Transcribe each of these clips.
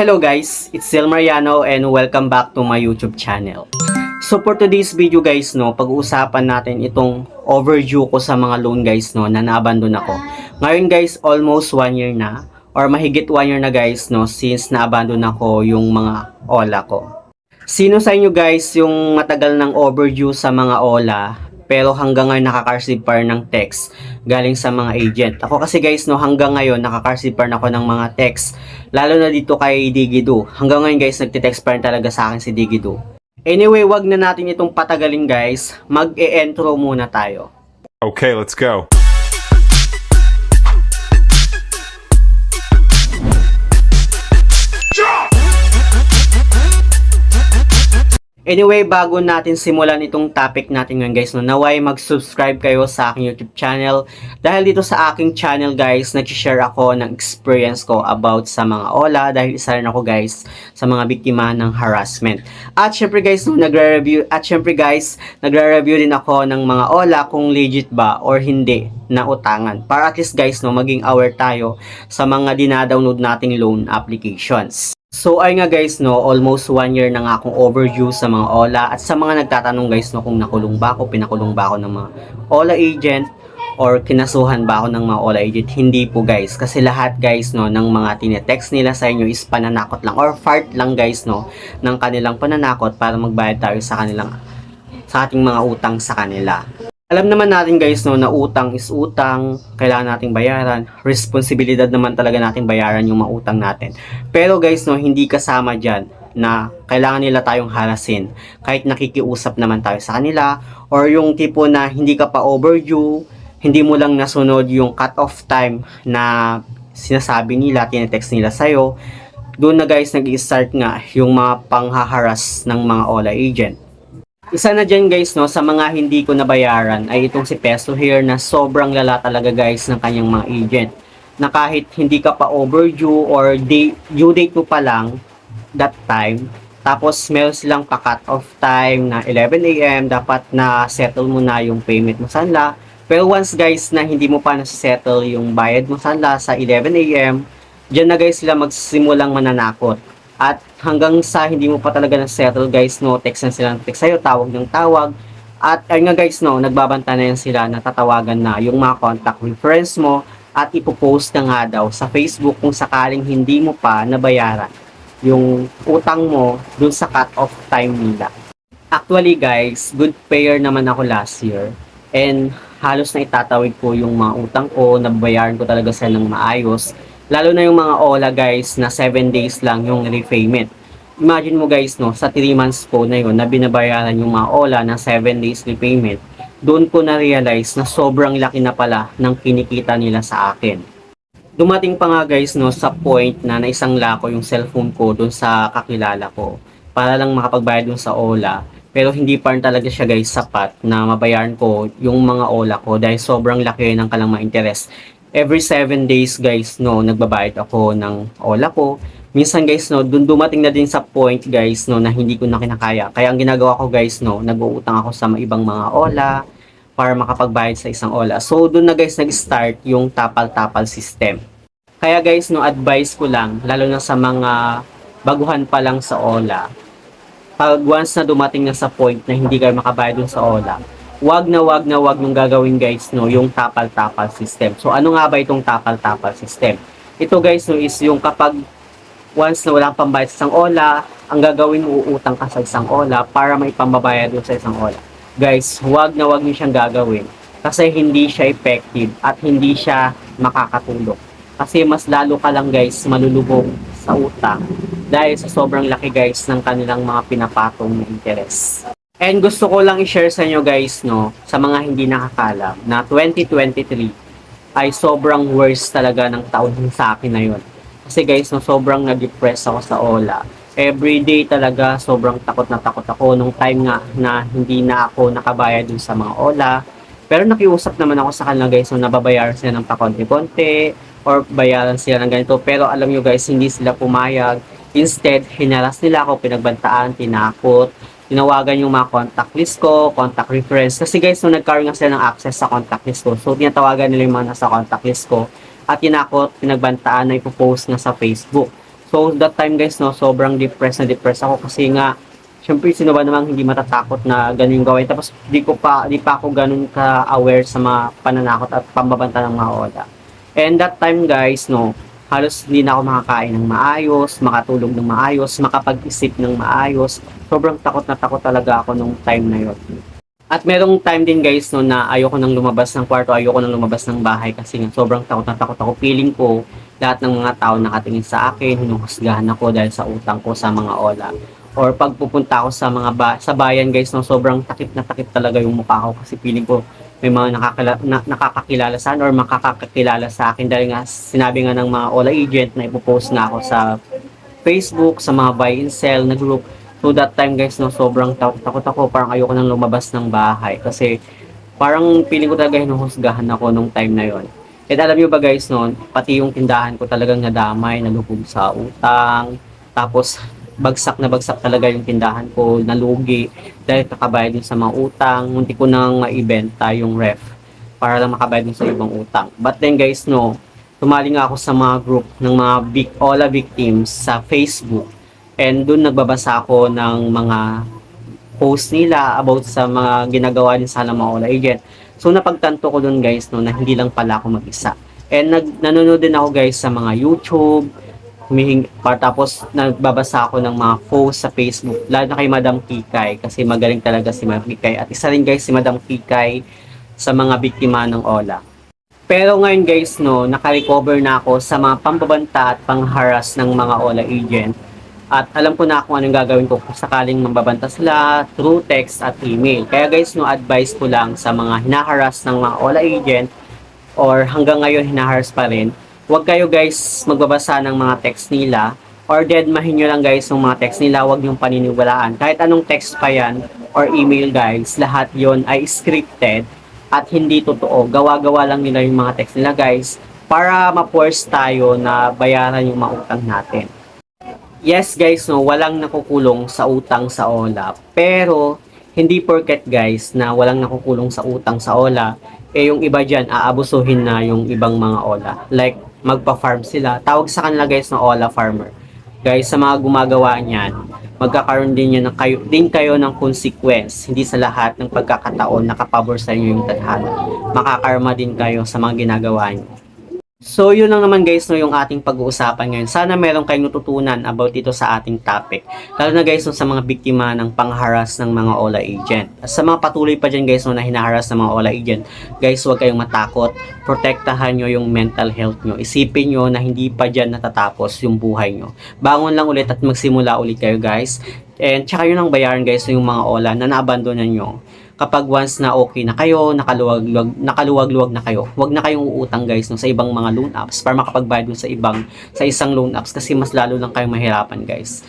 Hello guys, it's Sil Mariano and welcome back to my YouTube channel. So for today's video guys no, pag-uusapan natin itong overdue ko sa mga loan guys no, na naabandon ako. Ngayon guys, almost one year na or mahigit one year na guys no, since naabandon ako yung mga ola ko. Sino sa inyo guys yung matagal ng overdue sa mga ola pero hanggang ngayon nakaka-receive pa rin ng text galing sa mga agent. Ako kasi guys, no, hanggang ngayon nakaka-receive pa rin ako ng mga text. Lalo na dito kay Digido. Hanggang ngayon guys, nagte-text pa rin talaga sa akin si Digido. Anyway, wag na natin itong patagalin guys. Mag-e-intro muna tayo. Okay, let's go. Anyway, bago natin simulan itong topic natin ngayon guys, no, naway mag-subscribe kayo sa aking YouTube channel. Dahil dito sa aking channel guys, nag-share ako ng experience ko about sa mga OLA dahil isa rin ako guys sa mga biktima ng harassment. At syempre guys, no, nagre-review at syempre guys, nagre-review din ako ng mga OLA kung legit ba or hindi na utangan. Para at least guys, no, maging aware tayo sa mga dinadownload nating loan applications. So ay nga guys no, almost one year na nga akong overdue sa mga OLA at sa mga nagtatanong guys no kung nakulong ba ako, pinakulong ba ako ng mga OLA agent or kinasuhan ba ako ng mga OLA agent. Hindi po guys kasi lahat guys no ng mga tinetext nila sa inyo is pananakot lang or fart lang guys no ng kanilang pananakot para magbayad tayo sa kanilang sa ating mga utang sa kanila. Alam naman natin guys no na utang is utang, kailangan nating bayaran. Responsibilidad naman talaga nating bayaran yung mga utang natin. Pero guys no, hindi kasama diyan na kailangan nila tayong harasin kahit nakikiusap naman tayo sa kanila or yung tipo na hindi ka pa overdue, hindi mo lang nasunod yung cut-off time na sinasabi nila, tinetext nila sa'yo, doon na guys nag-start nga yung mga panghaharas ng mga OLA agent. Isa na dyan guys no, sa mga hindi ko nabayaran ay itong si Peso here na sobrang lala talaga guys ng kanyang mga agent. Na kahit hindi ka pa overdue or day, due date mo pa lang that time, tapos meron silang pa-cut off time na 11 a.m. dapat na settle mo na yung payment mo sa kanila. Pero once guys na hindi mo pa na-settle yung bayad mo sa kanila sa 11 a.m., dyan na guys sila magsimulang mananakot. At hanggang sa hindi mo pa talaga na-settle guys, no, text na sila ng text sa'yo, tawag ng tawag. At ayun nga guys, no, nagbabanta na yan sila na tatawagan na yung mga contact reference mo at ipopost na nga daw sa Facebook kung sakaling hindi mo pa nabayaran yung utang mo dun sa cut-off time nila. Actually guys, good payer naman ako last year and halos na itatawid ko yung mga utang ko, nabayaran ko talaga sila ng maayos. Lalo na yung mga OLA guys na 7 days lang yung repayment. Imagine mo guys no, sa 3 months po na yun na binabayaran yung mga OLA na 7 days repayment, doon ko na-realize na sobrang laki na pala ng kinikita nila sa akin. Dumating pa nga guys no sa point na naisang lako yung cellphone ko doon sa kakilala ko para lang makapagbayad dun sa OLA. Pero hindi pa rin talaga siya guys sapat na mabayaran ko yung mga OLA ko dahil sobrang laki ng kalang interest every 7 days guys no nagbabayad ako ng ola ko. Minsan guys no dun dumating na din sa point guys no na hindi ko na kinakaya. Kaya ang ginagawa ko guys no nag-uutang ako sa ibang mga ola para makapagbayad sa isang ola. So dun na guys nag-start yung tapal-tapal system. Kaya guys no advice ko lang lalo na sa mga baguhan pa lang sa ola pag once na dumating na sa point na hindi kayo makabayad dun sa ola wag na wag na wag nung gagawin guys no yung tapal-tapal system. So ano nga ba itong tapal-tapal system? Ito guys no is yung kapag once na walang pambayad sa isang ola, ang gagawin mo uutang ka sa isang ola para may pambabayad sa isang ola. Guys, wag na wag niyo siyang gagawin kasi hindi siya effective at hindi siya makakatulong. Kasi mas lalo ka lang guys malulubog sa utang dahil sa sobrang laki guys ng kanilang mga pinapatong na interest. And gusto ko lang i-share sa inyo guys, no, sa mga hindi nakakalam, na 2023 ay sobrang worst talaga ng taon sa akin na yun. Kasi guys, no, sobrang nag-depress ako sa OLA. Every day talaga, sobrang takot na takot ako nung time nga na hindi na ako nakabayad dun sa mga OLA. Pero nakiusap naman ako sa kanila guys, no, nababayaran sila ng pakonti-konti or bayaran sila ng ganito. Pero alam nyo guys, hindi sila pumayag. Instead, hinaras nila ako, pinagbantaan, tinakot, tinawagan yung mga contact list ko, contact reference. Kasi guys, nung nagkaroon nga sila ng access sa contact list ko, so tinatawagan nila yung mga nasa contact list ko at tinakot, pinagbantaan na ipopost nga sa Facebook. So that time guys no, sobrang depressed na depressed ako kasi nga syempre sino ba namang hindi matatakot na ganun yung gawin. Tapos di ko pa di pa ako ganun ka aware sa mga pananakot at pambabanta ng mga ola. And that time guys no, halos hindi na ako makakain ng maayos, makatulog ng maayos, makapag-isip ng maayos. Sobrang takot na takot talaga ako nung time na yun. At merong time din guys no na ayoko nang lumabas ng kwarto, ayoko nang lumabas ng bahay kasi nga sobrang takot na takot ako. Feeling ko lahat ng mga tao nakatingin sa akin, hinuhusgahan ako dahil sa utang ko sa mga ola. Or pag pupunta ako sa mga ba- sa bayan guys no, sobrang takip na takip talaga yung mukha ko kasi feeling ko may mga nakakala, na, nakakakilala sa or makakakilala sa akin dahil nga sinabi nga ng mga ola agent na ipopost na ako sa Facebook, sa mga buy and sell na group. So that time guys, no, sobrang takot, takot ako. Parang ayoko nang lumabas ng bahay. Kasi parang feeling ko talaga hinuhusgahan ako nung time na yon. And alam nyo ba guys, no, pati yung tindahan ko talagang nadamay, nalubog sa utang. Tapos bagsak na bagsak talaga yung tindahan ko, nalugi. Dahil kakabayad din sa mga utang. Munti ko nang maibenta yung ref para lang makabayad din sa ibang utang. But then guys, no, tumali nga ako sa mga group ng mga big, Ola victims sa Facebook. And doon nagbabasa ako ng mga post nila about sa mga ginagawa din sa mga Ola agent. So napagtanto ko doon guys no na hindi lang pala ako mag-isa. And nag nanonood din ako guys sa mga YouTube, humihing par tapos nagbabasa ako ng mga post sa Facebook lalo na kay Madam Kikay kasi magaling talaga si Madam Kikay at isa rin guys si Madam Kikay sa mga biktima ng Ola. Pero ngayon guys, no, naka-recover na ako sa mga pambabanta at pangharas ng mga Ola agent. At alam ko na kung anong gagawin ko sakaling mambabanta sila through text at email. Kaya guys, no, advice ko lang sa mga hinaharas ng mga Ola agent or hanggang ngayon hinaharas pa rin, huwag kayo guys magbabasa ng mga text nila or deadmahin nyo lang guys yung mga text nila, huwag yung paniniwalaan. Kahit anong text pa yan or email guys, lahat yon ay scripted at hindi totoo. Gawa-gawa lang nila yung mga text nila guys para ma-force tayo na bayaran yung mga utang natin. Yes guys, no, walang nakukulong sa utang sa OLA. Pero hindi porket guys na walang nakukulong sa utang sa OLA, eh yung iba dyan aabusuhin na yung ibang mga OLA. Like magpa-farm sila. Tawag sa kanila guys na OLA farmer. Guys, sa mga gumagawa niyan, magkakaroon din, yan ng kayo, din kayo ng consequence. Hindi sa lahat ng pagkakataon nakapabor sa inyo yung tadhana. Makakarma din kayo sa mga ginagawa niyo. So, yun lang naman guys no, yung ating pag-uusapan ngayon. Sana meron kayong natutunan about dito sa ating topic. Lalo na guys no, sa mga biktima ng pangharas ng mga OLA agent. At sa mga patuloy pa dyan guys no, na hinaharas ng mga OLA agent, guys huwag kayong matakot. Protektahan nyo yung mental health nyo. Isipin nyo na hindi pa dyan natatapos yung buhay nyo. Bangon lang ulit at magsimula ulit kayo guys. And tsaka yun ang bayaran guys no, yung mga OLA na naabandonan nyo kapag once na okay na kayo, nakaluwag-luwag, nakaluwag-luwag na kayo, huwag na kayong uutang guys no, sa ibang mga loan apps para makapagbayad dun sa ibang sa isang loan apps kasi mas lalo lang kayong mahirapan guys.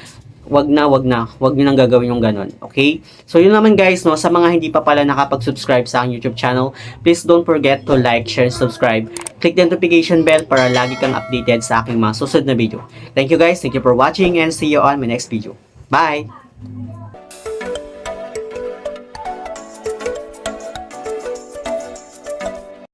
Wag na, wag na, wag niyo nang gagawin yung ganun. Okay? So yun naman guys, no, sa mga hindi pa pala nakapag-subscribe sa aking YouTube channel, please don't forget to like, share, and subscribe. Click the notification bell para lagi kang updated sa aking mga susunod na video. Thank you guys, thank you for watching and see you on my next video. Bye!